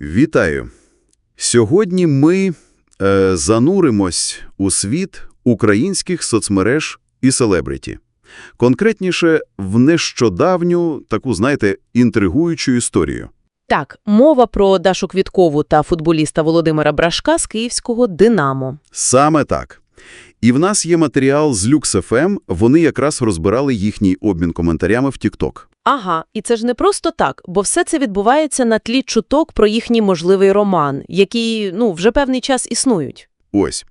Вітаю! Сьогодні ми е, зануримось у світ українських соцмереж і селебриті. Конкретніше, в нещодавню, таку, знаєте, інтригуючу історію. Так, мова про Дашу Квіткову та футболіста Володимира Брашка з київського «Динамо». Саме так. І в нас є матеріал з LuxFM, вони якраз розбирали їхній обмін коментарями в TikTok. Ага, і це ж не просто так, бо все це відбувається на тлі чуток про їхній можливий роман, які, ну, вже певний час існують. Ось.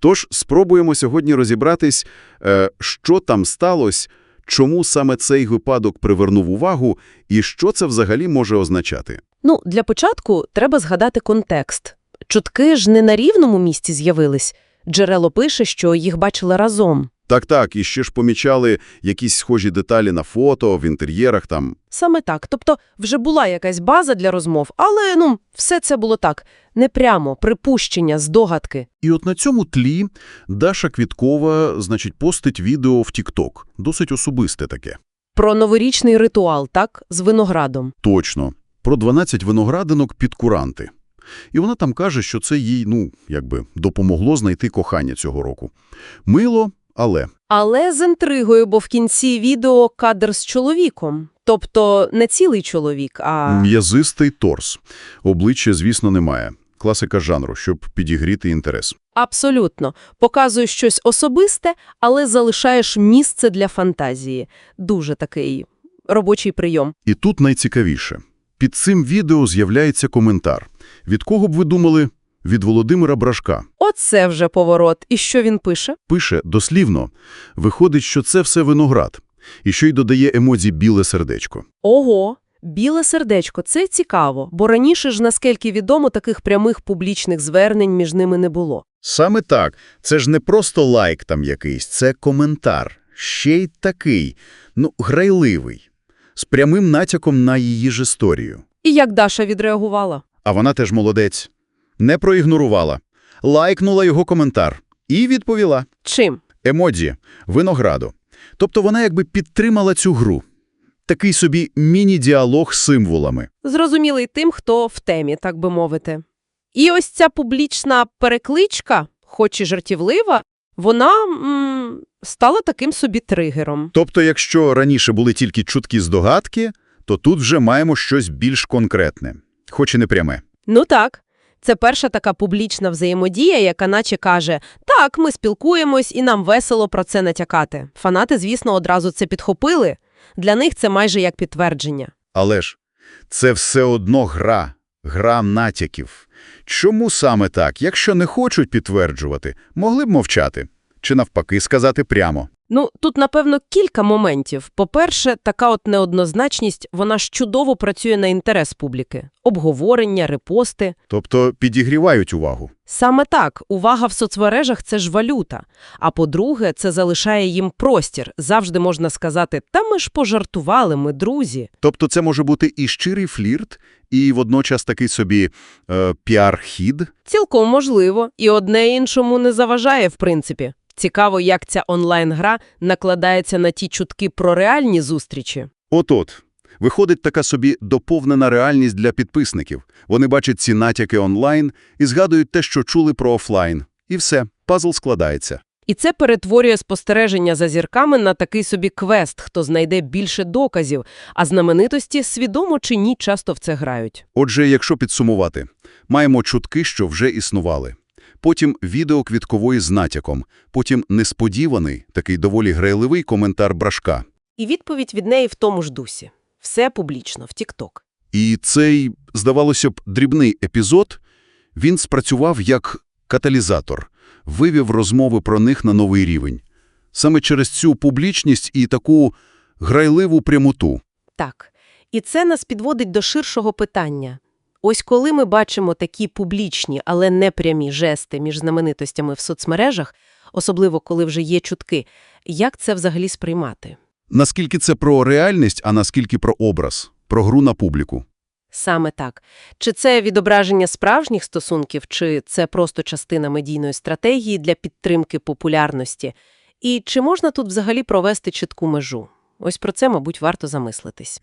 Тож спробуємо сьогодні розібратись, е, що там сталося, чому саме цей випадок привернув увагу і що це взагалі може означати. Ну, для початку треба згадати контекст. Чутки ж не на рівному місці з'явились. Джерело пише, що їх бачили разом. Так-так, і ще ж помічали якісь схожі деталі на фото, в інтер'єрах там. Саме так. Тобто вже була якась база для розмов, але, ну, все це було так. Не прямо, припущення, здогадки. І от на цьому тлі Даша Квіткова, значить, постить відео в TikTok. Досить особисте таке. Про новорічний ритуал, так, з виноградом. Точно. Про 12 виноградинок під куранти. І вона там каже, що це їй, ну, якби, допомогло знайти кохання цього року. Мило, але. Але з інтригою, бо в кінці відео кадр з чоловіком. Тобто не цілий чоловік, а... М'язистий торс. Обличчя, звісно, немає. Класика жанру, щоб підігріти інтерес. Абсолютно. Показує щось особисте, але залишаєш місце для фантазії. Дуже такий робочий прийом. І тут найцікавіше. Під цим відео з'являється коментар. Від кого б ви думали? Від Володимира Брашка. Оце вже поворот. І що він пише? Пише дослівно. Виходить, що це все виноград. І що й додає емодзі біле сердечко. Ого, біле сердечко, це цікаво, бо раніше ж, наскільки відомо, таких прямих публічних звернень між ними не було. Саме так. Це ж не просто лайк там якийсь, це коментар. Ще й такий, ну, грайливий. З прямим натяком на її ж історію. І як Даша відреагувала? А вона теж молодець. Не проігнорувала. Лайкнула його коментар. І відповіла. Чим? Емоджі, винограду. Тобто вона якби підтримала цю гру. Такий собі міні-діалог з символами. Зрозумілий тим, хто в темі, так би мовити. І ось ця публічна перекличка, хоч і жартівлива, вона м, стала таким собі тригером. Тобто, якщо раніше були тільки чуткі здогадки, то тут вже маємо щось більш конкретне, хоч і не пряме. Ну так, це перша така публічна взаємодія, яка наче каже «Так, ми спілкуємось і нам весело про це натякати». Фанати, звісно, одразу це підхопили. Для них це майже як підтвердження. Але ж це все одно гра, гра натяків. Чому саме так? Якщо не хочуть підтверджувати, могли б мовчати. Чи навпаки сказати прямо. Ну, тут, напевно, кілька моментів. По-перше, така от неоднозначність, вона ж чудово працює на інтерес публіки. Обговорення, репости. Тобто підігрівають увагу. Саме так, увага в соцмережах – це ж валюта. А по-друге, це залишає їм простір. Завжди можна сказати, та ми ж пожартували, ми друзі. Тобто це може бути і щирий флірт, і водночас такий собі е, піар-хід. Цілком можливо. І одне іншому не заважає, в принципі. Цікаво, як ця онлайн-гра накладається на ті чутки про реальні зустрічі. От-от. Виходить така собі доповнена реальність для підписників. Вони бачать ці натяки онлайн і згадують те, що чули про офлайн. І все, пазл складається. І це перетворює спостереження за зірками на такий собі квест, хто знайде більше доказів, а знаменитості, свідомо чи ні, часто в це грають. Отже, якщо підсумувати, маємо чутки, що вже існували. Потім відео квіткової з натяком, потім несподіваний, такий доволі грайливий коментар Брашка. І відповідь від неї в тому ж дусі. Все публічно, в Тік-Ток. І цей, здавалося б, дрібний епізод, він спрацював як каталізатор, вивів розмови про них на новий рівень. Саме через цю публічність і таку грайливу прямоту. Так. І це нас підводить до ширшого питання. Ось коли ми бачимо такі публічні, але непрямі жести між знаменитостями в соцмережах, особливо коли вже є чутки, як це взагалі сприймати? Наскільки це про реальність, а наскільки про образ, про гру на публіку. Саме так. Чи це відображення справжніх стосунків, чи це просто частина медійної стратегії для підтримки популярності? І чи можна тут взагалі провести чітку межу? Ось про це, мабуть, варто замислитись.